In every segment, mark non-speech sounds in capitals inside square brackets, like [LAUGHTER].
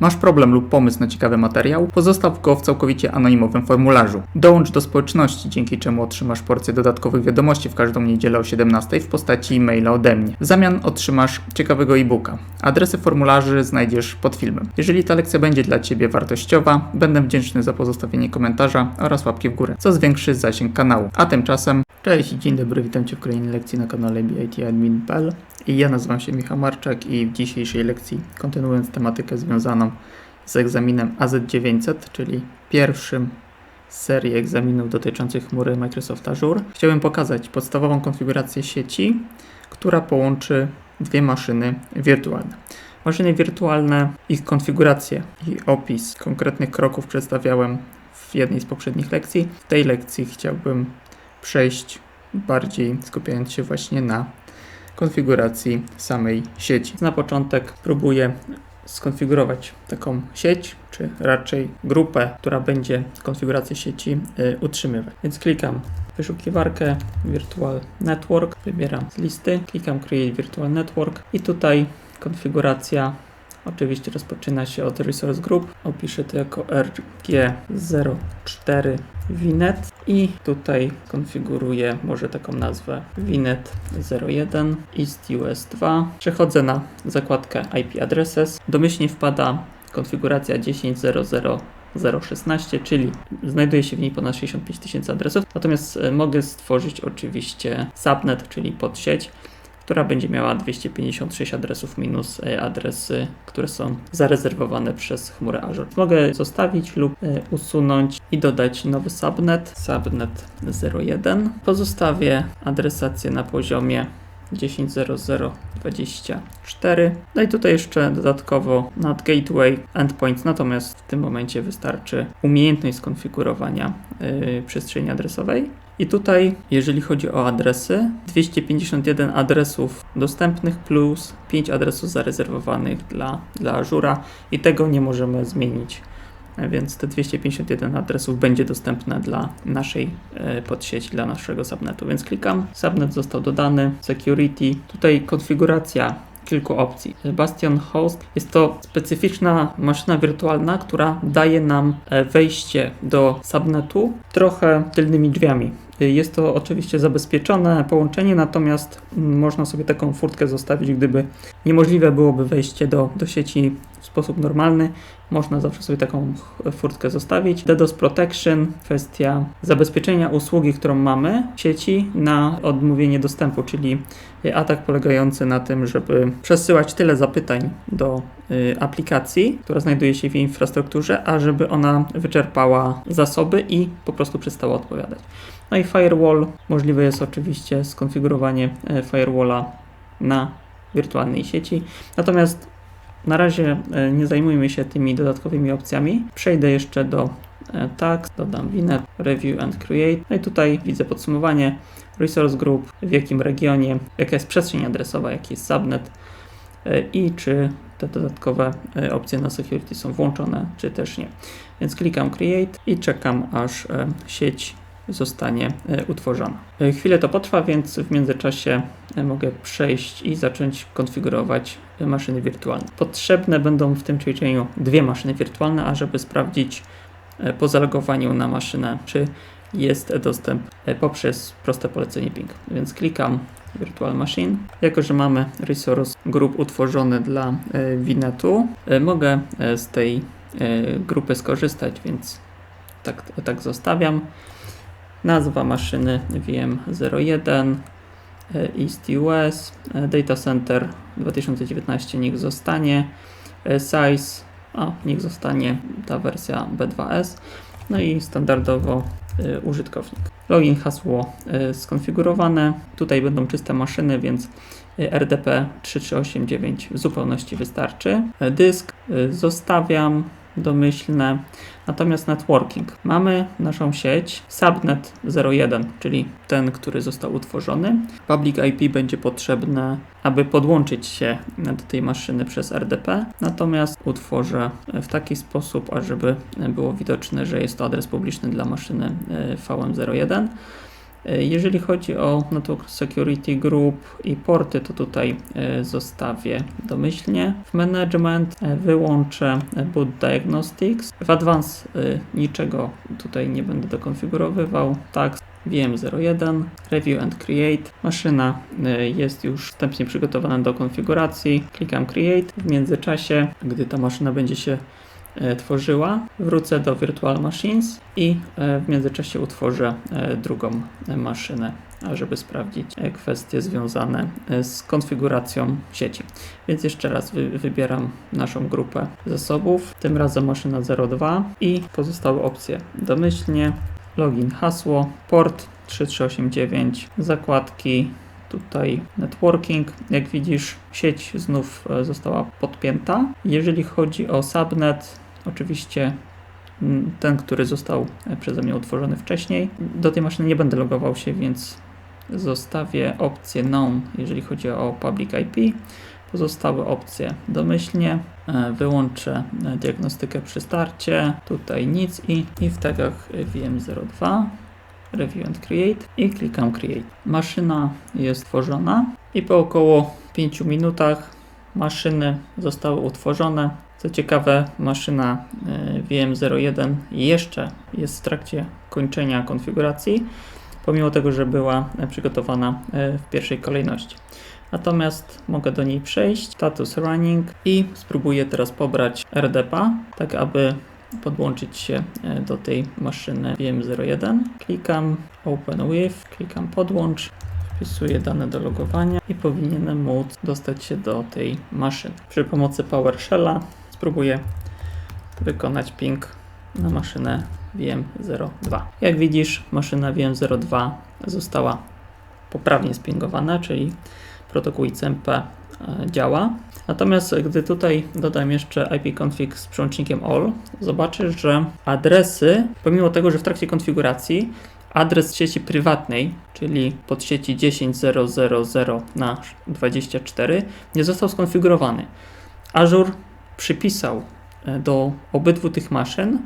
Masz problem lub pomysł na ciekawy materiał? Pozostaw go w całkowicie anonimowym formularzu. Dołącz do społeczności, dzięki czemu otrzymasz porcję dodatkowych wiadomości w każdą niedzielę o 17 w postaci e-maila ode mnie. W zamian otrzymasz ciekawego e-booka. Adresy formularzy znajdziesz pod filmem. Jeżeli ta lekcja będzie dla Ciebie wartościowa, będę wdzięczny za pozostawienie komentarza oraz łapki w górę, co zwiększy zasięg kanału. A tymczasem, cześć dzień dobry, witam Cię w kolejnej lekcji na kanale BITadmin.pl i ja nazywam się Michał Marczak i w dzisiejszej lekcji, kontynuując tematykę związaną z egzaminem AZ900, czyli pierwszym z serii egzaminów dotyczących chmury Microsoft Azure, chciałbym pokazać podstawową konfigurację sieci, która połączy dwie maszyny wirtualne. Maszyny wirtualne, ich konfigurację i opis konkretnych kroków przedstawiałem w jednej z poprzednich lekcji. W tej lekcji chciałbym przejść bardziej skupiając się właśnie na konfiguracji samej sieci. Na początek próbuję skonfigurować taką sieć, czy raczej grupę, która będzie konfigurację sieci y, utrzymywać. Więc klikam wyszukiwarkę Virtual Network, wybieram z listy, klikam Create Virtual Network i tutaj konfiguracja oczywiście rozpoczyna się od Resource Group. Opiszę to jako RG04 VNet i tutaj konfiguruję może taką nazwę VNet 01 East US 2. Przechodzę na zakładkę IP Addresses. Domyślnie wpada konfiguracja 10.0.0.0.16, czyli znajduje się w niej ponad 65 tysięcy adresów. Natomiast e, mogę stworzyć oczywiście subnet, czyli podsieć która będzie miała 256 adresów minus e, adresy, które są zarezerwowane przez chmurę Azure. Mogę zostawić lub e, usunąć i dodać nowy subnet, subnet 01. Pozostawię adresację na poziomie 10.00.24. No i tutaj jeszcze dodatkowo nad gateway endpoints, natomiast w tym momencie wystarczy umiejętność skonfigurowania yy, przestrzeni adresowej. I tutaj, jeżeli chodzi o adresy, 251 adresów dostępnych plus 5 adresów zarezerwowanych dla, dla Azure'a i tego nie możemy zmienić. Więc te 251 adresów będzie dostępne dla naszej e, podsieci, dla naszego subnetu. Więc klikam, subnet został dodany, security, tutaj konfiguracja kilku opcji. Bastion Host jest to specyficzna maszyna wirtualna, która daje nam e, wejście do subnetu trochę tylnymi drzwiami. Jest to oczywiście zabezpieczone połączenie, natomiast można sobie taką furtkę zostawić, gdyby niemożliwe byłoby wejście do, do sieci w sposób normalny. Można zawsze sobie taką furtkę zostawić. DDoS Protection, kwestia zabezpieczenia usługi, którą mamy w sieci na odmówienie dostępu, czyli atak polegający na tym, żeby przesyłać tyle zapytań do y, aplikacji, która znajduje się w infrastrukturze, a żeby ona wyczerpała zasoby i po prostu przestała odpowiadać. No i firewall. Możliwe jest oczywiście skonfigurowanie e, firewalla na wirtualnej sieci. Natomiast na razie e, nie zajmujmy się tymi dodatkowymi opcjami. Przejdę jeszcze do e, tags, dodam VNet, Review and Create. No i tutaj widzę podsumowanie Resource Group, w jakim regionie, jaka jest przestrzeń adresowa, jaki jest subnet i czy te dodatkowe opcje na security są włączone, czy też nie. Więc klikam Create i czekam aż sieć zostanie e, utworzona. E, chwilę to potrwa, więc w międzyczasie e, mogę przejść i zacząć konfigurować maszyny wirtualne. Potrzebne będą w tym ćwiczeniu dwie maszyny wirtualne, ażeby sprawdzić po zalogowaniu na maszynę, czy jest dostęp poprzez proste polecenie ping. Więc klikam Virtual Machine. Jako, że mamy resource group utworzony dla VNetu, mogę z tej grupy skorzystać, więc tak, tak zostawiam. Nazwa maszyny VM01, e, East US, e, Data Center 2019 niech zostanie, e, Size, a niech zostanie ta wersja B2S, no i standardowo użytkownik. Login, hasło skonfigurowane, tutaj będą czyste maszyny, więc RDP 3389 w zupełności wystarczy. Dysk zostawiam, domyślne. Natomiast networking. Mamy naszą sieć subnet 01, czyli ten, który został utworzony. Public IP będzie potrzebne, aby podłączyć się do tej maszyny przez RDP. Natomiast utworzę w taki sposób, ażeby było widoczne, że jest to adres publiczny dla maszyny e, VM01. E, Jeżeli chodzi o Network Security Group i porty, to tutaj e, zostawię domyślnie. W Management e, wyłączę Boot Diagnostics. W Advanced e, niczego tutaj nie będę dokonfigurowywał. Tak, VM01, Review and Create. Maszyna jest już wstępnie przygotowana do konfiguracji. Klikam Create. W międzyczasie, gdy ta maszyna będzie się tworzyła, wrócę do Virtual Machines i e, w międzyczasie utworzę e, drugą e, maszynę, żeby sprawdzić e, kwestie związane e, z konfiguracją sieci. Więc jeszcze raz wy, wybieram naszą grupę zasobów, tym razem maszyna 02 i pozostałe opcje. Domyślnie, login, hasło, port 3389, zakładki, tutaj networking. Jak widzisz, sieć znów e, została podpięta. Jeżeli chodzi o subnet, oczywiście mm, ten, który został e, przeze mnie utworzony wcześniej. Do tej maszyny nie będę logował się, więc zostawię opcję known, jeżeli chodzi o public IP. Pozostałe opcje domyślnie. E, Wyłączę diagnostykę przy starcie. Tutaj nic i, i w tagach VM02 Review and Create i klikam Create. Maszyna jest tworzona i po około 5 minutach maszyny zostały utworzone. Co ciekawe, maszyna e, VM01 jeszcze jest w trakcie kończenia konfiguracji, pomimo tego, że była e, przygotowana e, w pierwszej kolejności. Natomiast mogę do niej przejść, status running i spróbuję teraz pobrać RDP, tak aby podłączyć się e, do tej maszyny VM01. Klikam Open with, klikam podłącz, wpisuję dane do logowania i powinienem móc dostać się do tej maszyny. Przy pomocy PowerShella spróbuję wykonać ping na maszynę VM02. Jak widzisz, maszyna VM02 została poprawnie spingowana, czyli protokół ICMP działa. Natomiast gdy tutaj dodam jeszcze ipconfig z przełącznikiem all, zobaczysz, że adresy, pomimo tego, że w trakcie konfiguracji adres sieci prywatnej, czyli pod sieci 10.0.0.0 na 24, nie został skonfigurowany. Azure przypisał e, do obydwu tych maszyn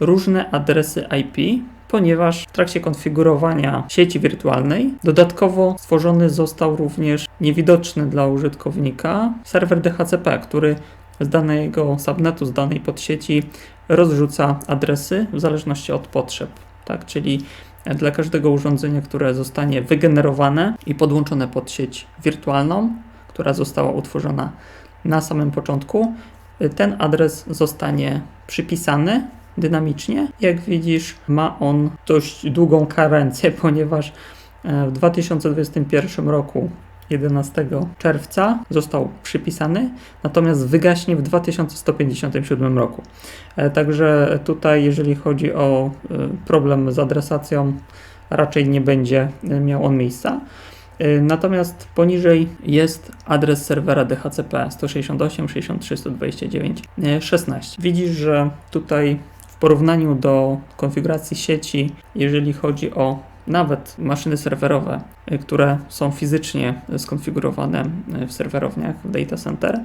różne adresy IP, ponieważ w trakcie konfigurowania sieci wirtualnej dodatkowo stworzony został również niewidoczny dla użytkownika serwer DHCP, który z danego subnetu, z danej podsieci rozrzuca adresy w zależności od potrzeb. Tak, czyli dla każdego urządzenia, które zostanie wygenerowane i podłączone pod sieć wirtualną, która została utworzona na samym początku, ten adres zostanie przypisany dynamicznie. Jak widzisz, ma on dość długą karencję, [LAUGHS] ponieważ e, w 2021 roku 11 czerwca został przypisany, natomiast wygaśnie w 2157 roku. E, Także tutaj, jeżeli chodzi o e, problem z adresacją, raczej nie będzie miał on miejsca. Natomiast poniżej jest adres serwera DHCP 168 63 129 e, 16. Widzisz, że tutaj porównaniu do konfiguracji sieci, jeżeli chodzi o nawet maszyny serwerowe, y, które są fizycznie skonfigurowane y, w serwerowniach w data center,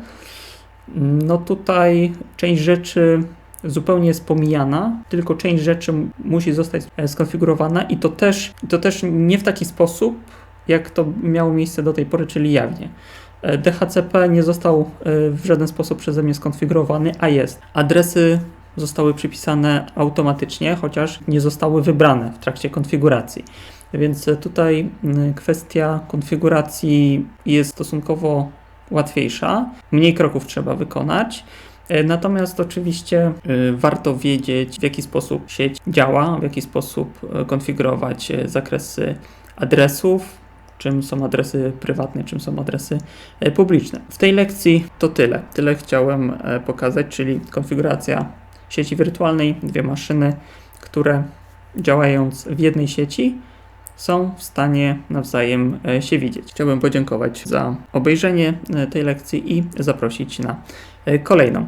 no tutaj część rzeczy zupełnie jest pomijana, tylko część rzeczy musi zostać e, skonfigurowana i to też, to też nie w taki sposób, jak to miało miejsce do tej pory, czyli jawnie. E, DHCP nie został e, w żaden sposób przeze mnie skonfigurowany, a jest. Adresy zostały przypisane automatycznie, chociaż nie zostały wybrane w trakcie konfiguracji. Więc e, tutaj mm, kwestia konfiguracji jest stosunkowo łatwiejsza, mniej kroków trzeba wykonać. E, Natomiast oczywiście e, warto wiedzieć, w jaki sposób sieć działa, w jaki sposób konfigurować zakresy adresów, czym są adresy prywatne, czym są adresy publiczne. W tej lekcji to tyle. Tyle chciałem pokazać, czyli konfiguracja sieci wirtualnej, dwie maszyny, które działając w jednej sieci są w stanie nawzajem e, się widzieć. Chciałbym podziękować za obejrzenie e, tej lekcji i zaprosić na e, kolejną.